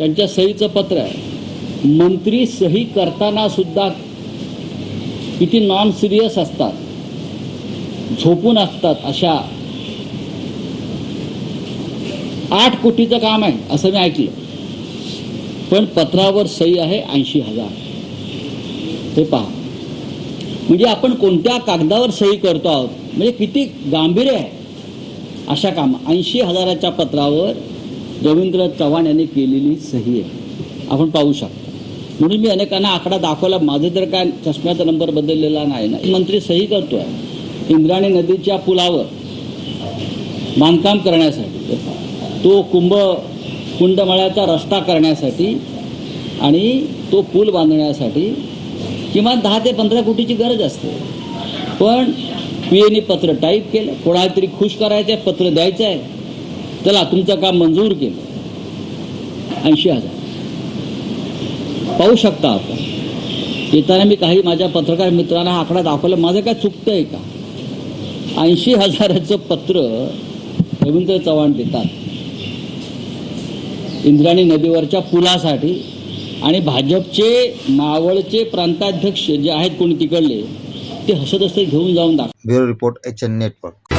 त्यांच्या सहीचं पत्र आहे. मंत्री सही करताना सुद्धा किती नॉन सिरियस असतात. झोपून असतात अशा आठ कोटीचं काम आहे असं मी ऐकलं. पण पत्रावर सही आहे ऐंशी हजार. ते पहा. म्हणजे आपण कोणत्या कागदावर सही करतो आहोत? म्हणजे किती गांभीर्य आहे अशा काम. ऐंशी हजाराच्या पत्रावर रवींद्र चव्हाण यांनी केलेली सही आहे. आपण पाहू शकता. म्हणून मी अनेकांना आकडा दाखवला माझं तर काय चष्म्याचा नंबर बदललेला नाही ना. मंत्री सही करतोय. इंद्राणी नदीच्या पुलावर बांधकाम करण्यासाठी. तो कुंभ कुंडमळ्याचा रस्ता करण्यासाठी आणि तो पूल बांधण्यासाठी किमान दहा ते पंधरा कोटीची गरज असते. पण पी एनी पत्र टाईप केलं. कोणाला तरी खुश करायचं आहे पत्र द्यायचं आहे चला तुमचं काम मंजूर केलं. ऐंशी हजार. पाहू शकता आपण. येताना मी काही माझ्या पत्रकार मित्रांना आकडा दाखवला. माझं काय चुकतं आहे का? ऐंशी हजाराचं पत्र रवींद्र चव्हाण देतात. इंद्राणी नदीवरच्या पुलासाठी आणि भाजपचे मावळचे प्रांताध्यक्ष जे आहेत कोणी तिकडले ते हसत हसत घेऊन जाऊन दाखव. Bureau report H N network.